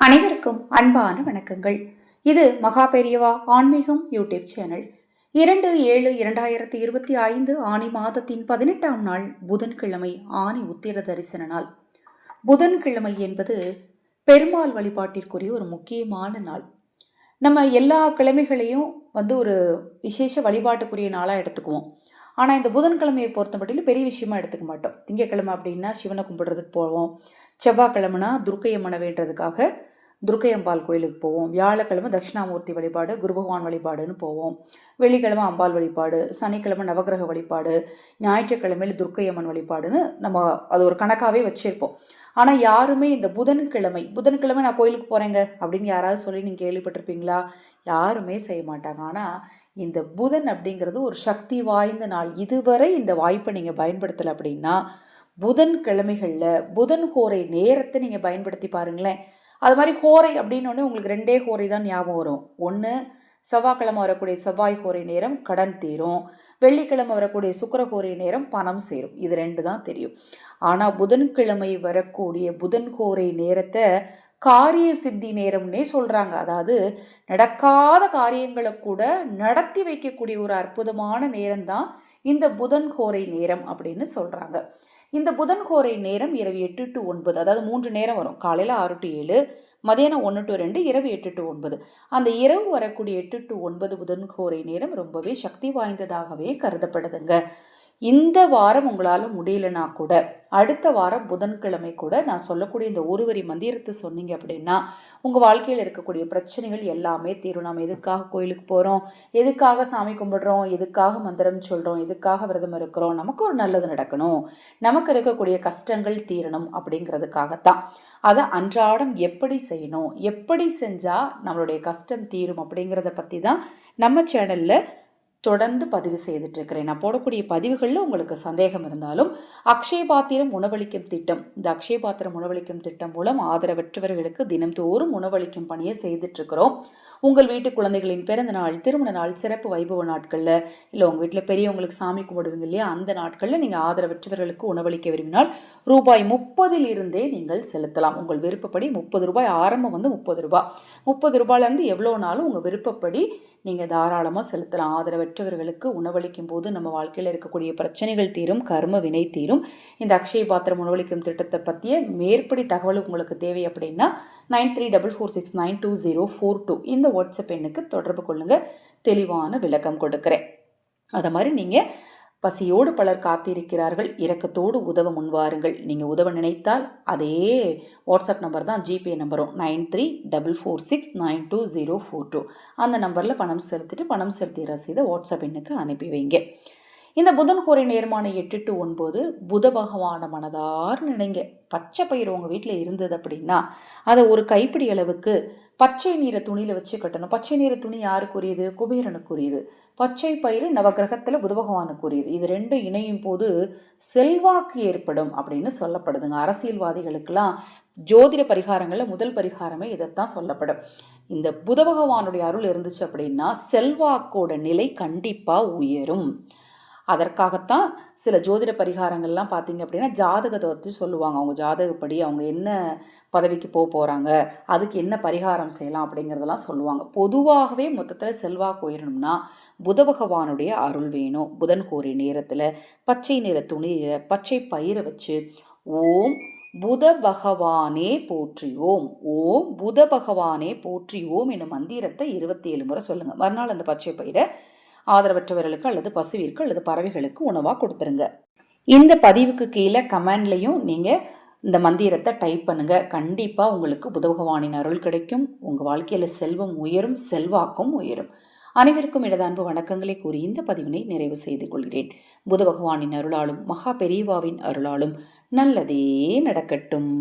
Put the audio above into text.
அனைவருக்கும் அன்பான வணக்கங்கள். இது மகா பெரியவா ஆன்மீகம் யூடியூப் சேனல். இரண்டு ஏழு இரண்டாயிரத்தி இருபத்தி ஐந்து ஆனி மாதத்தின் பதினெட்டாம் நாள் புதன்கிழமை ஆனி உத்திர தரிசன நாள். புதன்கிழமை என்பது பெருமாள் வழிபாட்டிற்குரிய ஒரு முக்கியமான நாள். நம்ம எல்லா கிழமைகளையும் வந்து ஒரு விசேஷ வழிபாட்டுக்குரிய நாளாக எடுத்துக்குவோம். ஆனால் இந்த புதன்கிழமையை பொறுத்த மட்டும் பெரிய விஷயமா எடுத்துக்க மாட்டோம். திங்கக்கிழமை அப்படின்னா சிவனை கும்பிடுறதுக்கு போவோம். செவ்வாய்க்கிழமைனா துர்க்கையம்மனை வேண்டுறதுக்காக துர்க்கையம்பாள் கோயிலுக்கு போவோம். வியாழக்கிழமை தட்சிணாமூர்த்தி வழிபாடு குரு பகவான் வழிபாடுன்னு போவோம். வெள்ளிக்கிழமை அம்பாள் வழிபாடு சனிக்கிழமை நவகிரக வழிபாடு ஞாயிற்றுக்கிழமையில் துர்க்கையம்மன் வழிபாடுன்னு நம்ம அது ஒரு கணக்காகவே வச்சுருப்போம். ஆனால் யாருமே இந்த புதன்கிழமை புதன்கிழமை நான் கோயிலுக்கு போகிறேங்க அப்படின்னு யாராவது சொல்லி நீங்கள் கேள்விப்பட்டிருப்பீங்களா? யாருமே செய்ய மாட்டாங்க. ஆனால் இந்த புதன் அப்படிங்கிறது ஒரு சக்தி வாய்ந்த நாள். இதுவரை இந்த வாய்ப்பை நீங்கள் பயன்படுத்தலை அப்படின்னா புதன் கிழமைகளில் புதன் கோரை நேரத்தை நீங்கள் பயன்படுத்தி பாருங்களேன். அது மாதிரி ஹோரை அப்படின்னோடனே உங்களுக்கு ரெண்டே ஹோரை தான் ஞாபகம் வரும். ஒன்று செவ்வாய்க்கிழமை வரக்கூடிய செவ்வாய் ஹோரை நேரம் கடன் தீரும். வெள்ளிக்கிழமை வரக்கூடிய சுக்கர ஹோரை நேரம் பணம் சேரும். இது ரெண்டு தான் தெரியும். ஆனால் புதன்கிழமை வரக்கூடிய புதன் ஹோரை நேரத்தை காரிய சித்தி நேரம்னே சொல்கிறாங்க அதாவது நடக்காத காரியங்களை கூட நடத்தி வைக்கக்கூடிய ஒரு அற்புதமான நேரம்தான் இந்த புதன் ஹோரை நேரம் அப்படின்னு சொல்கிறாங்க இந்த புதன் கோரை நேரம் இரவு எட்டு டு ஒன்பது அதாவது மூன்று நேரம் வரும். காலையில் ஆறு டு ஏழு மதியானம் ஒன்று டு ரெண்டு இரவு எட்டு டு ஒன்பது. அந்த இரவு வரக்கூடிய எட்டு டு ஒன்பது புதன் கோரை நேரம் ரொம்பவே சக்தி வாய்ந்ததாகவே கருதப்படுதுங்க. இந்த வாரம் உங்களால் முடியலனா கூட அடுத்த வாரம் புதன்கிழமை கூட நான் சொல்லக்கூடிய இந்த ஒருவரி மந்திரத்தை சொன்னீங்க அப்படின்னா உங்கள் வாழ்க்கையில் இருக்கக்கூடிய பிரச்சனைகள் எல்லாமே தீரும். நாம் எதுக்காக கோயிலுக்கு போகிறோம் எதுக்காக சாமி கும்பிடுறோம்? எதுக்காக மந்திரம் சொல்கிறோம் எதுக்காக விரதம் இருக்கிறோம்? நமக்கு ஒரு நல்லது நடக்கணும். நமக்கு இருக்கக்கூடிய கஷ்டங்கள் தீரணும் அப்படிங்கிறதுக்காகத்தான். அதை அன்றாடம் எப்படி செய்யணும்? எப்படி செஞ்சால் நம்மளுடைய கஷ்டம் தீரும் அப்படிங்கிறத பற்றி தான் நம்ம சேனலில் தொடர்ந்து பதிவு செய்துட்டு இருக்கிறேன் நான் போடக்கூடிய பதிவுகளில் உங்களுக்கு சந்தேகம் இருந்தாலும் அக்ஷய பாத்திரம் உணவளிக்கும் திட்டம் இந்த அக்ஷய பாத்திரம் உணவளிக்கும் திட்டம் மூலம் ஆதரவற்றவர்களுக்கு தினம்தோறும் உணவளிக்கும் பணியை செய்துட்ருக்கிறோம் உங்கள் வீட்டு குழந்தைகளின் பிறந்த நாள் திருமண நாள் சிறப்பு வைபவ நாட்களில் இல்லை உங்கள் வீட்டில் பெரியவங்களுக்கு சாமி கும்பிடுவீங்க இல்லையா அந்த நாட்களில் நீங்கள் ஆதரவற்றவர்களுக்கு உணவளிக்க விரும்பினால் ரூபாய் முப்பதில் இருந்தே நீங்கள் செலுத்தலாம். உங்கள் விருப்பப்படி முப்பது ரூபாய் ஆரம்பம் வந்து முப்பது ரூபாய். முப்பது ரூபாயிலேருந்து எவ்வளோ நாளும் உங்கள் விருப்பப்படி நீங்கள் தாராளமாக செலுத்தலாம். ஆதரவற்றவர்களுக்கு உணவளிக்கும் போது நம்ம வாழ்க்கையில் இருக்கக்கூடிய பிரச்சனைகள் தீரும் கர்ம வினை தீரும். இந்த அக்ஷய பாத்திரம் உணவளிக்கும் திட்டத்தை பற்றிய மேற்படி தகவல் உங்களுக்கு தேவை அப்படின்னா nine three double four six nine two zero four two இந்த வாட்ஸ்அப் எண்ணுக்கு தொடர்பு கொள்ளுங்கள் தெளிவான விளக்கம் கொடுக்குறேன். அதை மாதிரி நீங்கள் பசியோடு பலர் காத்திருக்கிறார்கள். இரக்கத்தோடு உதவ முன்வாருங்கள். நீங்கள் உதவ நினைத்தால் அதே வாட்ஸ்அப் நம்பர் தான் ஜிபே நம்பரும் nine three double four six nine two zero four two. அந்த நம்பரில் பணம் செலுத்திட்டு பணம் செலுத்திய ரசீதை வாட்ஸ்அப் எண்ணுக்கு அனுப்பி வைங்க. இந்த புதன் கோரி நேர்மான எட்டு டு ஒன்பது புத பகவான மனதார் நினைங்க. பச்சை பயிர் உங்கள் வீட்டில் இருந்தது அப்படின்னா அதை ஒரு கைப்பிடி அளவுக்கு பச்சை நீரை துணியில் வச்சு கட்டணும். பச்சை நீர துணி யாருக்குரியது? குபேரனுக்குரியது. பச்சை பயிர் நவகிரகத்தில் புத பகவானுக்குரியது. இது ரெண்டும் இணையும் போது செல்வாக்கு ஏற்படும் அப்படின்னு சொல்லப்படுதுங்க. அரசியல்வாதிகளுக்கெல்லாம் ஜோதிட பரிகாரங்களில் முதல் பரிகாரமே இதைத்தான் சொல்லப்படும். இந்த புத பகவானுடைய அருள் இருந்துச்சு அப்படின்னா செல்வாக்கோட நிலை கண்டிப்பாக உயரும். அதற்காகத்தான் சில ஜோதிட பரிகாரங்கள்லாம் பார்த்தீங்க அப்படின்னா ஜாதகத்தை வச்சு சொல்லுவாங்க. அவங்க ஜாதகப்படி அவங்க என்ன பதவிக்கு போக போகிறாங்க அதுக்கு என்ன பரிகாரம் செய்யலாம் அப்படிங்கிறதெல்லாம் சொல்லுவாங்க. பொதுவாகவே மொத்தத்தில் செல்வாக்கு உயரணும்னா புத பகவானுடைய அருள் வேணும். புதன் கோரி நேரத்தில் பச்சை நிற துணியில் பச்சை பயிரை வச்சு ஓம் புத பகவானே போற்றி ஓம் ஓம் புத பகவானே போற்றி ஓம் என்னும் மந்திரத்தை இருபத்தி ஏழு முறை சொல்லுங்கள் மறுநாள் அந்த பச்சை பயிரை ஆதரவற்றவர்களுக்கு அல்லது பசுவிற்கு அல்லது பறவைகளுக்கு உணவாக கொடுத்துருங்க. இந்த பதிவுக்கு கீழே கமெண்ட்லையும் நீங்கள் இந்த மந்திரத்தை டைப் பண்ணுங்கள் கண்டிப்பாக உங்களுக்கு புத பகவானின் அருள் கிடைக்கும். உங்கள் வாழ்க்கையில் செல்வம் உயரும் செல்வாக்கும் உயரும். அனைவருக்கும் எனது அன்பு வணக்கங்களை கூறி இந்த பதிவினை நிறைவு செய்து கொள்கிறேன். புத பகவானின் அருளாலும் மகா பெரியவாவின் அருளாலும் நல்லதே நடக்கட்டும்.